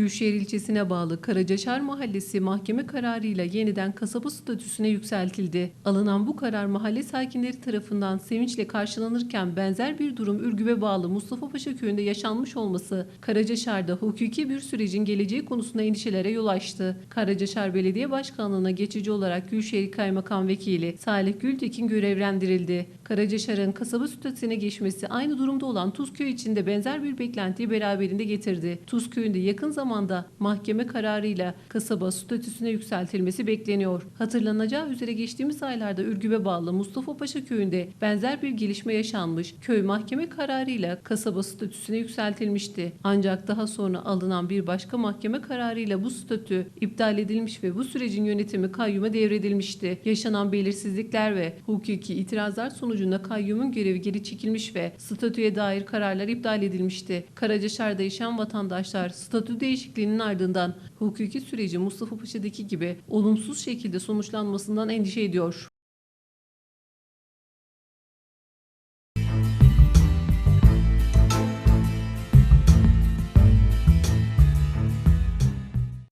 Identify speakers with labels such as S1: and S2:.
S1: Gülşehir ilçesine bağlı Karacaşar Mahallesi mahkeme kararıyla yeniden kasaba statüsüne yükseltildi. Alınan bu karar mahalle sakinleri tarafından sevinçle karşılanırken benzer bir durum Ürgüp'e bağlı Mustafa Paşa köyünde yaşanmış olması Karacaşar'da hukuki bir sürecin geleceği konusunda endişelere yol açtı. Karacaşar Belediye Başkanlığı'na geçici olarak Gülşehir Kaymakam Vekili Salih Gültekin görevlendirildi. Karacaşar'ın kasaba statüsüne geçmesi aynı durumda olan Tuzköy için de benzer bir beklentiyi beraberinde getirdi. Tuzköy'ün de yakın zamanda mahkeme kararıyla kasaba statüsüne yükseltilmesi bekleniyor. Hatırlanacağı üzere geçtiğimiz aylarda Ürgüp'e bağlı Mustafa Paşa köyünde benzer bir gelişme yaşanmış. Köy mahkeme kararıyla kasaba statüsüne yükseltilmişti. Ancak daha sonra alınan bir başka mahkeme kararıyla bu statü iptal edilmiş ve bu sürecin yönetimi kayyuma devredilmişti. Yaşanan belirsizlikler ve hukuki itirazlar sonucunda kayyumun görevi geri çekilmiş ve statüye dair kararlar iptal edilmişti. Karacaşar'da yaşayan vatandaşlar statü değişikliğinin ardından hukuki süreci Mustafa Paşa'daki gibi olumsuz şekilde sonuçlanmasından endişe ediyor.